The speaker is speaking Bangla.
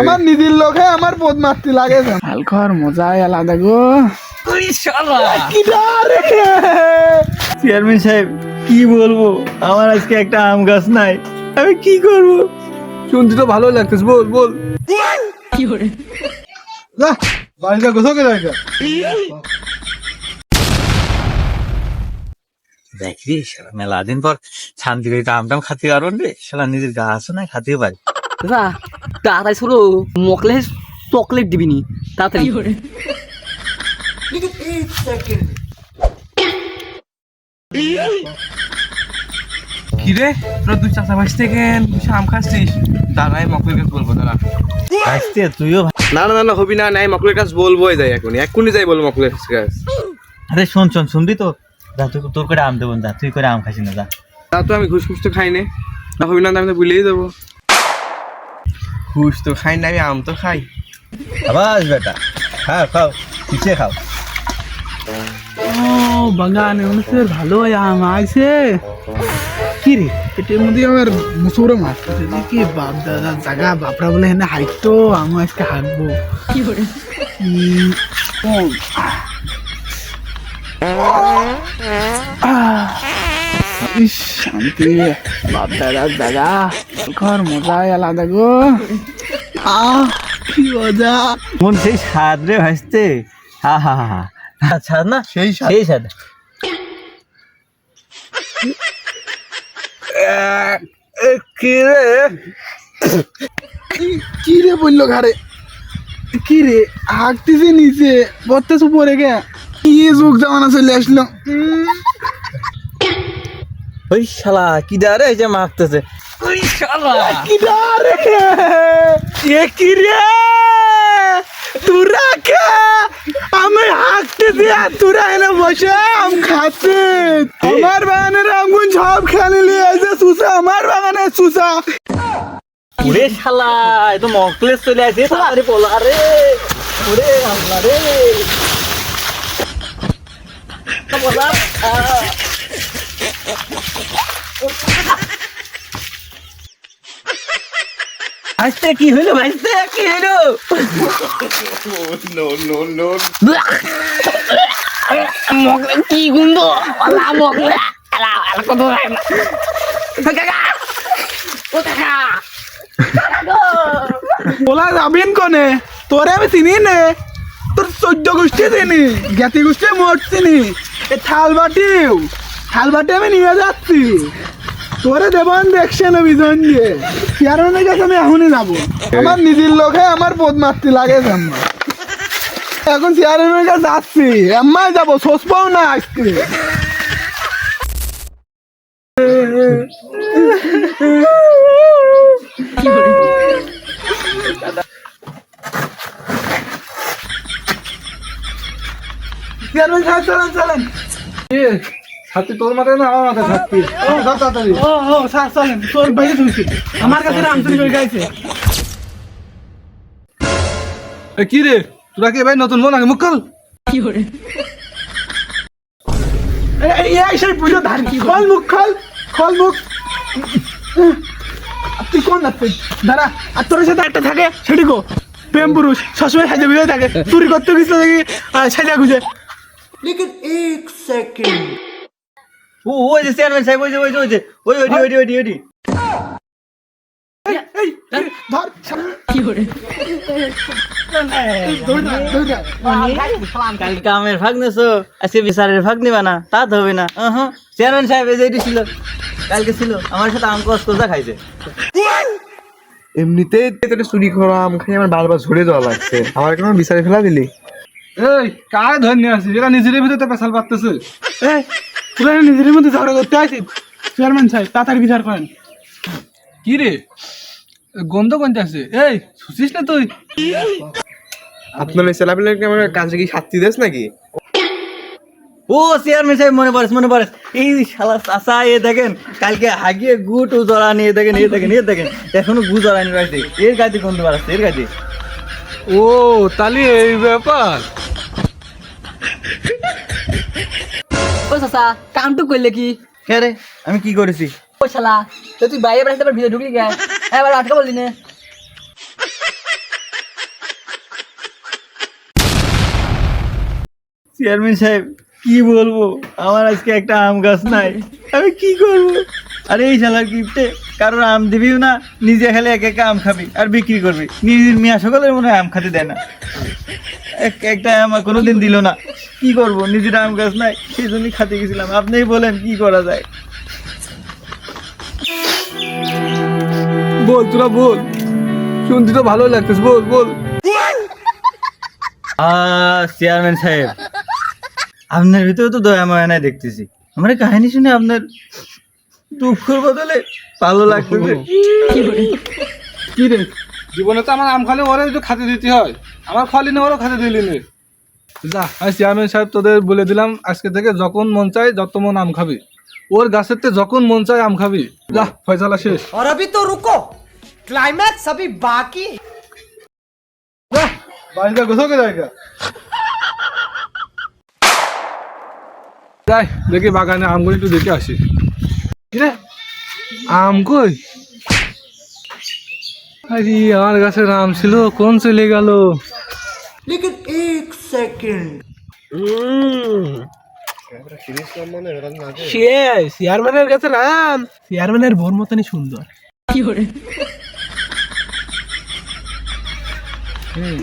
আমার নিজের লোকে আমার পদ মারতে লাগে হালকার মজাই আলাদা গো। চেয়ারম্যান সাহেব কি বলব? আমার আজকে একটা আম গাছ নাই। আমি কি করব? শুনতে তো ভালো লাগতেছে বল বল। বাড়িতে কোথাও কে দেখা দেখবি মেলা দিন পর শান্তি করে আম টাম খাতে পারবেন রে। শালা নিজের গাছও নাই খাতে পারি। দাদা তাড়াতাড়ি শুরু। মকলে চকলেট দিবিনি তাড়াতাড়ি। কি রে তোরা দুই চাচা ভাই থেকে আম খাচ্ছিস? দাঁড়াই মকলের কাছে বলব দাঁড়া আসতে তুইও না না না না হবি না নাই মকলের কাছে বলবোই যাই এখন এক্ষুনি যাই বলব মকলের কাছে। আরে শোন শোন শুনবি তো? যা তুই তোর করে আম দেবো যা তুই করে আম খাসি না যা তা তো আমি ঘুষ ঘুষ তো খাই না। না হবি না আমি তো ভুলেই দেবো। ঘুষ তো খাই না আমি আম তো খাই। আবার বেটা খাও খাও পিছিয়ে খাও। ও বাগানে অনুসারে ভালো আম আইছে। কি রে? এটার মধ্যে আমার মুসুরে মারতেছে কি বাপ দাদা জাগা বাপরা বলে হেনে হাইটো আমি আজকে হাঁটবো। উম, ও, আহ, শান্তি। বাপ দাদা জাগা ঘর মজাই আলাদা গো। আহ কি মজা। মন সেই স্বাদ রে ভাসতে হা হা হা হা। আচ্ছা না? সেই স্বাদ। সেই স্বাদ। কি রে? কি রে বলল ঘরে কি রে? হাঁকতেছে নিচে। বত্তাস উপরে গে। কি যুগ জামানা চলে আসলো। ওই শালা কি দা এই যে মাখতেছে ওই শালা। কি রে এ কি রে? তোরা কে? আমি হাঁকতে দিয়া তোরা এনে বসে আম খাচ্ছে। আমার বাগানের আঙ্গুন সব খেলে নিয়ে এসে সুসা আমার বাগানে সুসা। ওরে শালা এ তো মকলেস চলে আসে। তাড়াতাড়ি পলা রে। ওরে আল্লাহ রে। পলা আজকে কি হলো ভাইস্তে কি হলো? মকলে কি গুন্দ আলা মকলে আলা আলা কত কাকা? ও কাকা? বলা যাবেন কনে? তোরে আমি চিনি নে। তোর চোদ্দ গোষ্ঠী চিনি জ্ঞাতি গোষ্ঠী মোট চিনি। এ থাল বাটিও। থাল বাটি আমি নিয়ে যাচ্ছি। তোরে দেবান দেখছে না বিজন দিয়ে। চেয়ারম্যানের কাছে আমি এখনই যাব। আমার নিজের লোকে আমার পদ মারতে লাগে জানো এখন চেয়ারম্যানের কাছে যাচ্ছি। এম্মাই যাব সসপাও না আজকে। চেয়ারম্যান সাহেব চলেন চলেন। ছাত্রী তোর মাথায় না আমার মাথায় ছাত্রী? তাড়াতাড়ি। ও ও স্যার চলেন তোর বাইরে শুনছি আমার কাছে করে গাইছে কি রে? তোরা কি ভাই নতুন মন আগে এই সেই পুজো ধার খোল মুখ খোল। খোল মুখ। তুই কোন দাঁড়া আর তোর সাথে একটা থাকে সেটি গো প্রেম পুরুষ সবসময় সাজে থাকে। চুরি করতে গেছিল দেখি সাজা খুঁজে ও ওই যে চেয়ারম্যান সাহেব ওই যে ওই যে ওই যে ওই ওই ওই ওই ওই আমের ভাগ নেছো আজকে বিচারের ভাগ নিবা না তা তো হবে না। হ্যাঁ চেয়ারম্যান সাহেব এই যে এটি ছিল কালকে ছিল আমার সাথে আম কস কোথা খাইছে। এমনিতেই তোর চুরি করা আম খাই আমার বারবার ঝরে যাওয়া লাগছে। আমার কোনো বিচারে ফেলা দিলি? এই কার ধন্য আছে এরা নিজের ভিতরে পেশাল পারতেছে এই তোরা নিজের মধ্যে ঝগড়া করতে আসিস চেয়ারম্যান সাহেব তাড়াতাড়ি বিচার করেন। কি রে? গন্ধ কোনটা আছে এই শুছিস না তুই? আপনার ওই ছেলেপেলেকে আমার কাজে কি শাস্তি দেস নাকি? ও চেয়ারম্যান সাহেব মনে পড়েছে মনে পড়েছে। এই শালা চাষা এ দেখেন কালকে হাগিয়ে গুট উজরা নিয়ে দেখেন এ দেখেন এ দেখেন। এখনও গু জড়া নিয়ে এর গাড়ি গন্ধ বাড়াচ্ছে এর গাড়ি ও তাহলে এই ব্যাপার। ও করলে কি? রে আমি কি করেছি ও শালা তুই বাইরে ভিতরে ঢুকলি এবার আটকা বললি না? চেয়ারম্যান সাহেব কি বলব? আমার আজকে একটা আম গাছ নাই। আমি কি করব? আরে এই শালার গিফটে কারোর আম দিবিও না নিজে খেলে এক এক আম খাবি আর বিক্রি করবি। নিজের মিয়া সকলের মনে আম খাতে দেয় না। একটা আম কোনোদিন দিল না। কি করব? নিজের আম গাছ নাই সেই জন্যই খাতে গেছিলাম। আপনিই বলেন কি করা যায়? বল তোরা বল। শুনতে তো ভালো লাগতেছে। বল বল। চেয়ারম্যান সাহেব। আপনার ভিতরে তো দয়া মায়া নাই দেখতেছি। আমার কাহিনী শুনে আপনার দুঃখের বদলে ভালো লাগতেছে। কি রে? জীবনে তো আমার আম খালি ওরে একটু খাতে দিতে হয় আমার খালি না ওরও খাতে দিলি নে যা আমি চেয়ারম্যান সাহেব তোদের বলে দিলাম আজকে থেকে যখন মন চায় যত মন আম খাবি ওর গাছের থেকে যখন মন চায় আম খাবি যা ফয়সালা শেষ और अभी तो रुको क्लाइमैक्स अभी बाकी है। যা বাড়িতে গোসকে জায়গা যাই দেখি বাগানে আমগুলো একটু দেখে আসি কিরে আম কই আরে আমার গাছে নাম ছিল কোন চলে গেল? লেকিন এক সেকেন্ড। শেষ চেয়ারম্যানের কাছে নাম চেয়ারম্যানের বোর মতনই সুন্দর। কি করে? হুম।